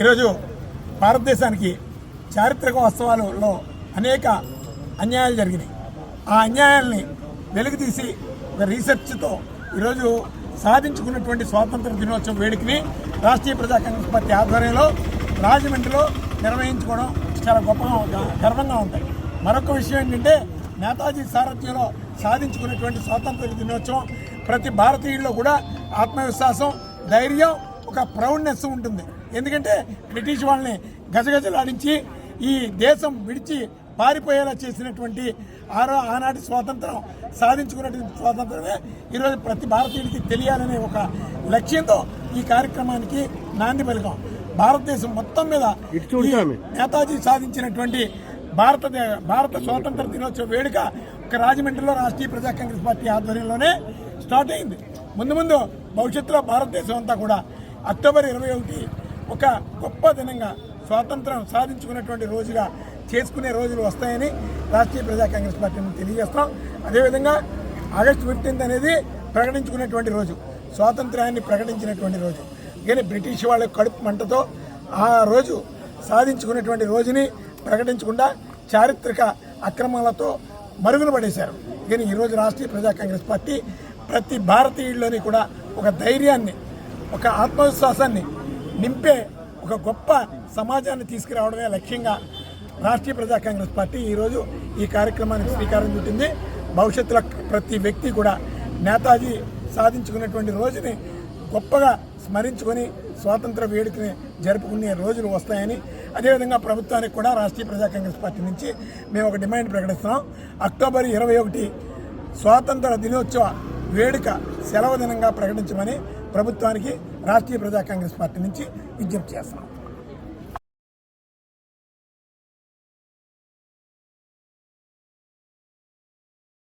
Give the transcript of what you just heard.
ఈరోజు భారతదేశానికి చారిత్రక ఉత్సవాలలో అనేక అన్యాయాలు జరిగినాయి. ఆ అన్యాయాల్ని వెలుగుతీసి ఒక రీసెర్చ్తో ఈరోజు సాధించుకున్నటువంటి స్వాతంత్ర దినోత్సవ వేడుకని రాష్ట్రీయ ప్రజా కాంగ్రెస్ పార్టీ ఆధ్వర్యంలో రాజమండ్రిలో నిర్వహించుకోవడం చాలా గొప్పగా గర్వంగా ఉంటాయి మరొక విషయం ఏంటంటే నేతాజీ సారథ్యంలో సాధించుకున్నటువంటి స్వాతంత్ర దినోత్సవం ప్రతి భారతీయుల్లో కూడా ఆత్మవిశ్వాసం ధైర్యం ఒక ప్రౌడ్నెస్ ఉంటుంది. ఎందుకంటే బ్రిటిష్ వాళ్ళని గజగజలాడించి ఈ దేశం విడిచి పారిపోయేలా చేసినటువంటి ఆరో ఆనాటి స్వాతంత్రం సాధించుకున్నటువంటి స్వాతంత్రమే ఈరోజు ప్రతి భారతీయుడికి తెలియాలనే ఒక లక్ష్యంతో ఈ కార్యక్రమానికి నాంది పలికాం. భారతదేశం మొత్తం మీద నేతాజీ సాధించినటువంటి భారత భారత స్వాతంత్ర దినోత్సవ వేడుక ఒక రాజమండ్రిలో రాష్ట్రీయ ప్రజా కాంగ్రెస్ పార్టీ ఆధ్వర్యంలోనే స్టార్ట్ అయింది. ముందు ముందు భవిష్యత్తులో భారతదేశం అంతా కూడా అక్టోబర్ ఇరవై ఒకటి ఒక గొప్ప దినంగా స్వాతంత్రం సాధించుకున్నటువంటి రోజుగా చేసుకునే రోజులు వస్తాయని రాష్ట్రీయ ప్రజా కాంగ్రెస్ పార్టీ తెలియజేస్తాం. అదేవిధంగా ఆగస్టు ఫిఫ్టీన్త్ అనేది ప్రకటించుకున్నటువంటి రోజు స్వాతంత్రాన్ని ప్రకటించినటువంటి రోజు. కానీ బ్రిటిష్ వాళ్ళ కడుపు మంటతో ఆ రోజు సాధించుకున్నటువంటి రోజుని ప్రకటించకుండా చారిత్రక అక్రమాలతో మరుగున పడేశారు. కానీ ఈరోజు రాష్ట్రీయ ప్రజా కాంగ్రెస్ పార్టీ ప్రతి భారతీయుల్లోని కూడా ఒక ధైర్యాన్ని ఒక ఆత్మవిశ్వాసాన్ని నింపే ఒక గొప్ప సమాజాన్ని తీసుకురావడమే లక్ష్యంగా రాష్ట్రీయ ప్రజా కాంగ్రెస్ పార్టీ ఈరోజు ఈ కార్యక్రమానికి శ్రీకారం చుట్టింది. భవిష్యత్తులో ప్రతి వ్యక్తి కూడా నేతాజీ సాధించుకున్నటువంటి రోజుని గొప్పగా స్మరించుకొని స్వాతంత్ర వేడుకని జరుపుకునే రోజులు వస్తాయని అదేవిధంగా ప్రభుత్వానికి కూడా రాష్ట్రీయ ప్రజా కాంగ్రెస్ పార్టీ నుంచి మేము ఒక డిమాండ్ ప్రకటిస్తున్నాం. అక్టోబర్ ఇరవై ఒకటి స్వాతంత్ర దినోత్సవ వేడుక సెలవు దినంగా ప్రకటించమని ప్రభుత్వానికి రాష్ట్రీయ ప్రజా కాంగ్రెస్ పార్టీ నుంచి విజ్ఞప్తి చేస్తున్నాం.